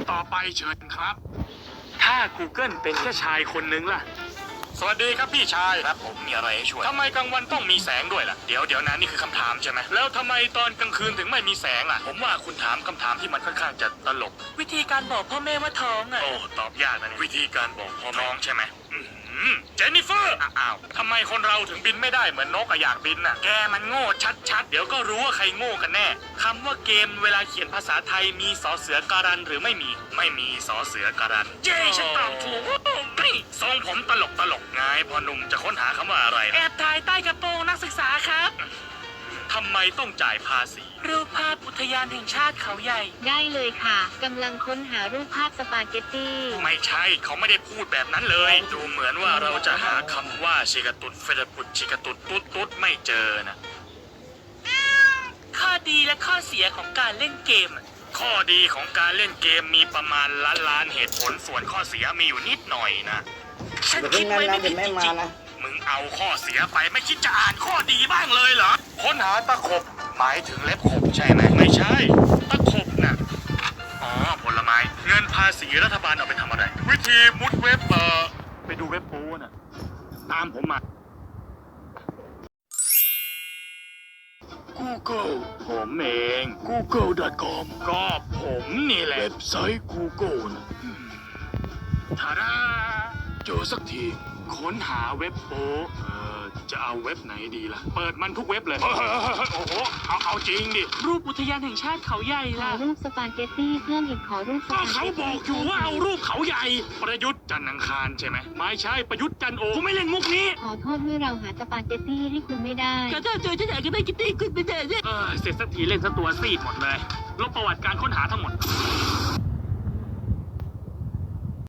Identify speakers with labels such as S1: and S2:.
S1: ำต่อไปเชิญครับ ถ้า Google เป็นแค่ชายคนนึงล่ะ สวัสดีครับพี่ชาย
S2: ครับผมมีอะไรให้ช่วย
S1: ทำไมกลางวันต้องมีแสงด้วยล่ะ เดี๋ยวเดี๋ยวนะนี่คือคำถามใช่ไหมแล้วทำไมตอนกลางคืนถึงไม่มีแสงล่ะ ผมว่าคุณถามคำถามที่มันค่อนข้างจะตลก
S3: วิธีการบอกพ่อแม่ว่าท้องอะ
S1: โอ้ตอบยากนะเนี่ยวิธีการบอกพ่อน้องใช่ไหมอื้ อหือเจนนิเฟอร์อ้าวทำไมคนเราถึงบินไม่ได้เหมือนนกอะอยากบินน่ะ แกมันโง่ชัดๆ เดี๋ยวก็รู้ว่าใครโง่กันแน่คำว่าเกมเวลาเขียนภาษาไทยมีสอเสือการันหรือไม่มี ไม่มีสอเสือการัน เย้ฉันตอบถูกนี่ทรงผมตลกตลกๆไงพอหนุ่มจะค้นหาคำว่าอะไร
S3: แอ
S1: นะ
S3: บถ่ายใต้กระโปรงนักศึกษาครับ
S1: ทำไมต้องจ่ายภาษี
S3: รูปภาพอุทยานแห่งชาติเขาใหญ่
S4: ได้เลยค่ะกำลังค้นหารูปภาพสปาเกตตี้
S1: ไม่ใช่เขาไม่ได้พูดแบบนั้นเลย ดูเหมือนว่าเราจะหาคำว่าชิกาตุดเฟดปุดชิกาตุดตุ๊ดตุ๊ดไม่เจอนะ
S3: ข้อดีและข้อเสียของการเล่นเกมอะ
S1: ข้อดีของการเล่นเกมมีประมาณล้านล้านเหตุผลส่วนข้อเสียมีอยู่นิดหน่อยนะ
S3: ฉัน
S5: เดี๋ยว
S3: คิ
S5: เพิ่
S3: ด
S5: งนั้น
S3: ไว้
S5: นะ
S3: ไม่
S5: เดี๋
S3: ผิ
S5: ยว
S3: ด
S5: ไม่
S3: จ
S5: มา
S3: ริง
S5: นะ
S1: มึง เอาข้อเสียไปไม่คิดจะอ่านข้อดีบ้างเลยเหรอ ค้นหาตะขบ หมายถึงเล็บขบใช่ไหมไม่ใช่ ตะขบน่ะ อ๋อผลไม้ เงินภาษีรัฐบาลเอาไปทำอะไร วิธีมุดเว็บเออไปดูเว็บปูน่ะ ตามผมมา Google ผมเอง google.com ก็ผมนี่แหละ เว็บไซต์ Google นะอืมทาดาเจอสักที ค้นหาเว็บโป๊เออจะเอาเว็บไหนดีล่ะ เปิดมันทุกเว็บเลย โอ้โห เอาเอาจริงดิ
S3: รูปอุทยานแห่งชาติเขาใหญ่
S4: ขอ
S3: ล่ะ
S4: รูปสปาเกตตี้เพิ่มอีกขอรูปส
S1: ก็
S4: ปาเกตตี้
S1: เขาบอกอยู่ว่าเอารูปเขาใหญ่ ประยุทธ์จันทร์อังคารใช่ไหม ไม่ใช่ประยุทธ์จันทร์โอกูไม่เล่นมุกนี้
S4: ขอโทษด้วยเราหาสปาเกตตี้ให้คุณไม่ได้
S3: ก็ถ้าเจอฉันอยากจะได้กิตตี้ขึ้นไปเจอเนี่ย
S1: เออเสร็จสักทีเล่นสักตัวซีดหมดเลย ลบประวัติการค้นหาทั้งหมด